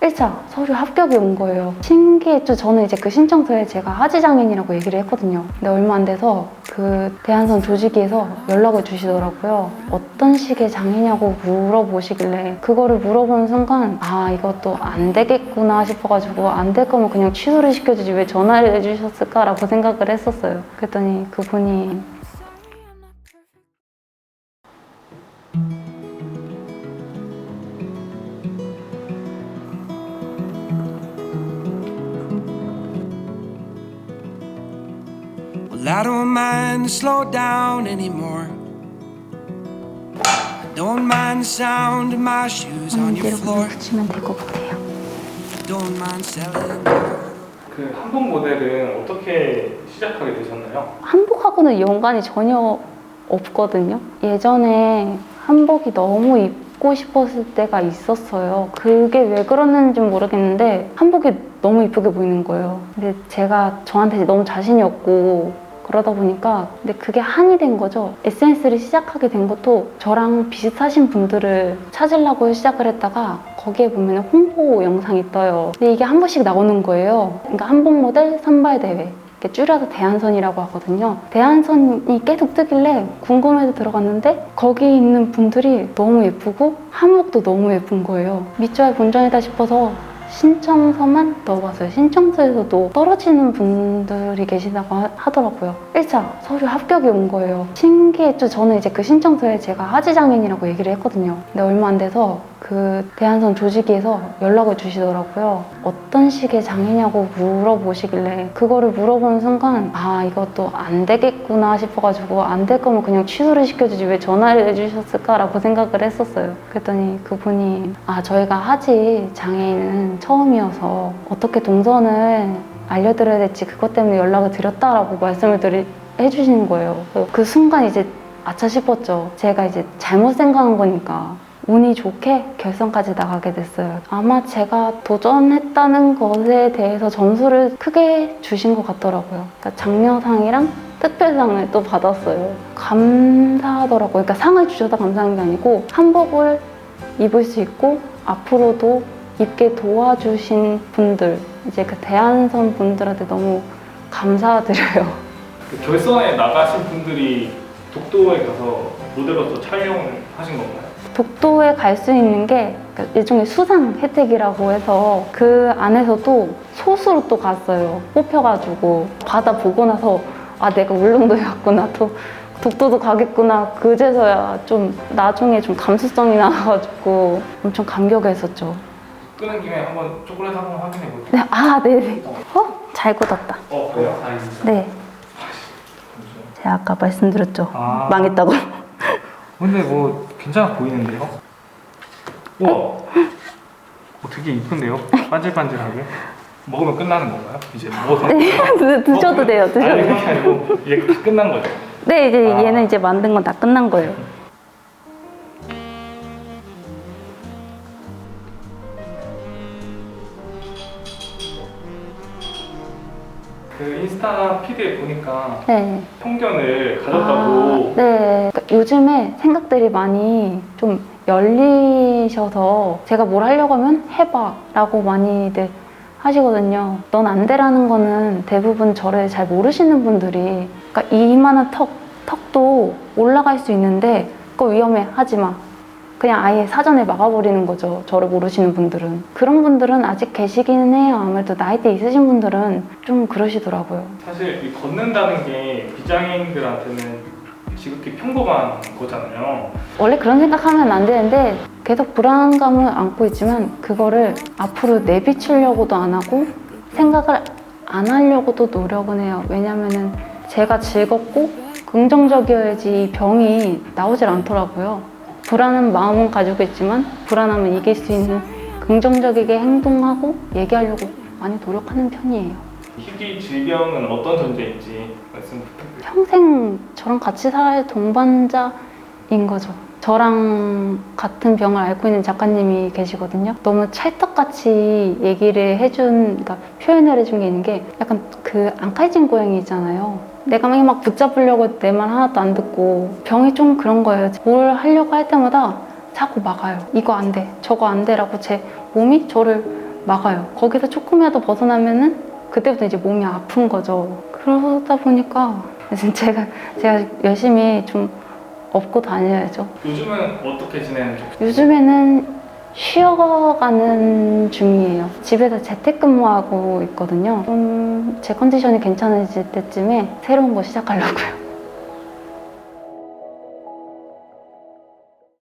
1차 서류 합격이 온 거예요. 신기했죠. 저는 이제 그 신청서에 제가 하지장애인이라고 얘기를 했거든요. 근데 얼마 안 돼서 그 대한선 조직위에서 연락을 주시더라고요. 어떤 식의 장애냐고 물어보시길래 그거를 물어보는 순간 아 이것도 안 되겠구나 싶어가지고 안 될 거면 그냥 취소를 시켜주지 왜 전화를 해주셨을까라고 생각을 했었어요. 그랬더니 그분이 I don't mind to slow down anymore. I don't mind the sound of my shoes on your floor. 그냥 붙이면 될 것 같아요. Don't mind selling. 그 한복 모델은 어떻게 시작하게 되셨나요? 한복하고는 연관이 전혀 없거든요. 예전에 한복이 너무 입고 싶었을 때가 있었어요. 그게 왜 그러는지 모르겠는데 한복이 너무 이쁘게 보이는 거예요. 근데 제가 저한테 너무 자신이 없고 그러다 보니까 근데 그게 한이 된 거죠. SNS를 시작하게 된 것도 저랑 비슷하신 분들을 찾으려고 시작을 했다가 거기에 보면 홍보 영상이 떠요. 근데 이게 한 번씩 나오는 거예요. 그러니까 한복 모델 선발 대회. 이렇게 줄여서 대한선이라고 하거든요. 대한선이 계속 뜨길래 궁금해서 들어갔는데 거기 있는 분들이 너무 예쁘고 한복도 너무 예쁜 거예요. 밑줄 본전이다 싶어서 신청서만 넣어봤어요. 신청서에서도 떨어지는 분들이 계시다고 하- 하더라고요. 1차 서류 합격이 온 거예요. 신기했죠. 저는 이제 그 신청서에 제가 하지장애인이라고 얘기를 했거든요. 근데 얼마 안 돼서 그 대한선 조직위에서 연락을 주시더라고요. 어떤 식의 장애냐고 물어보시길래 그거를 물어보는 순간 아 이것도 안 되겠구나 싶어가지고 안 될 거면 그냥 취소를 시켜주지 왜 전화를 해주셨을까라고 생각을 했었어요. 그랬더니 그분이 아 저희가 하지 장애인은 처음이어서 어떻게 동선을 알려드려야 될지 그것 때문에 연락을 드렸다라고 말씀을 드리, 해주시는 거예요. 그 순간 이제 아차 싶었죠. 제가 이제 잘못 생각한 거니까. 운이 좋게 결선까지 나가게 됐어요. 아마 제가 도전했다는 것에 대해서 점수를 크게 주신 것 같더라고요. 그러니까 장려상이랑 특별상을 또 받았어요. 감사하더라고요. 그러니까 상을 주셔서 감사한 게 아니고 한복을 입을 수 있고 앞으로도 입게 도와주신 분들, 이제 그 대한선 분들한테 너무 감사드려요. 그 결선에 나가신 분들이 독도에 가서 모델로서 촬영을 하신 건가요? 독도에 갈 수 있는 게 그러니까 일종의 수상 혜택이라고 해서 그 안에서도 소수로 또 갔어요. 뽑혀가지고 바다 보고 나서 아 내가 울릉도에 갔구나 또 독도도 가겠구나 그제서야 좀 나중에 좀 감수성이 나와가지고 엄청 감격했었죠. 끄는 김에 한번 초콜릿 한번 확인해 볼게요. 네, 아 네네. 어? 잘 굳었다. 어 그래요? 다행입니다. 네. 제가 아까 말씀드렸죠. 아. 망했다고. 근데 뭐 괜찮아 보이는데요? 우와. 어, 되게 이쁜데요? 반질반질하게. 먹으면 끝나는 건가요? 이제 먹어도 돼요? 드- 드셔도 돼요. 드셔도 아니 돼요. 그게 아니고 다 끝난 거죠? 네, 이제 아. 얘는 이제 만든 건 다 끝난 거예요. 그 인스타 피드에 보니까 네. 편견을 아, 가졌다고 네. 그러니까 요즘에 생각들이 많이 좀 열리셔서 제가 뭘 하려고 하면 해봐 라고 많이들 하시거든요. 넌 안 돼라는 거는 대부분 저를 잘 모르시는 분들이 그러니까 이만한 턱, 턱도 올라갈 수 있는데 그거 위험해 하지 마. 그냥 아예 사전에 막아버리는 거죠. 저를 모르시는 분들은. 그런 분들은 아직 계시기는 해요. 아무래도 나이대 있으신 분들은 좀 그러시더라고요. 사실 이 걷는다는 게 비장애인들한테는 지극히 평범한 거잖아요. 원래 그런 생각하면 안 되는데 계속 불안감을 안고 있지만 그거를 앞으로 내비추려고도 안 하고 생각을 안 하려고도 노력은 해요. 왜냐면은 제가 즐겁고 긍정적이어야지 이 병이 나오질 않더라고요. 불안한 마음은 가지고 있지만 불안함을 이길 수 있는 긍정적이게 행동하고 얘기하려고 많이 노력하는 편이에요. 희귀 질병은 어떤 존재인지 말씀 부탁드립니다. 평생 저랑 같이 살 동반자인 거죠. 저랑 같은 병을 앓고 있는 작가님이 계시거든요. 너무 찰떡같이 얘기를 해준, 그러니까 표현을 해준 게 있는 게 약간 그 앙칼진 고양이 있잖아요. 내가 막막 붙잡으려고 내 말 하나도 안 듣고 병이 좀 그런 거예요. 뭘 하려고 할 때마다 자꾸 막아요. 이거 안 돼, 저거 안 돼라고 제 몸이 저를 막아요. 거기서 조금이라도 벗어나면은 그때부터 이제 몸이 아픈 거죠. 그러다 보니까 제가 제가 열심히 좀 업고 다녀야죠. 요즘은 어떻게 지내는지 요즘에는 쉬어가는 중이에요. 집에서 재택근무하고 있거든요. 좀 제 컨디션이 괜찮아질 때쯤에 새로운 거 시작하려고요.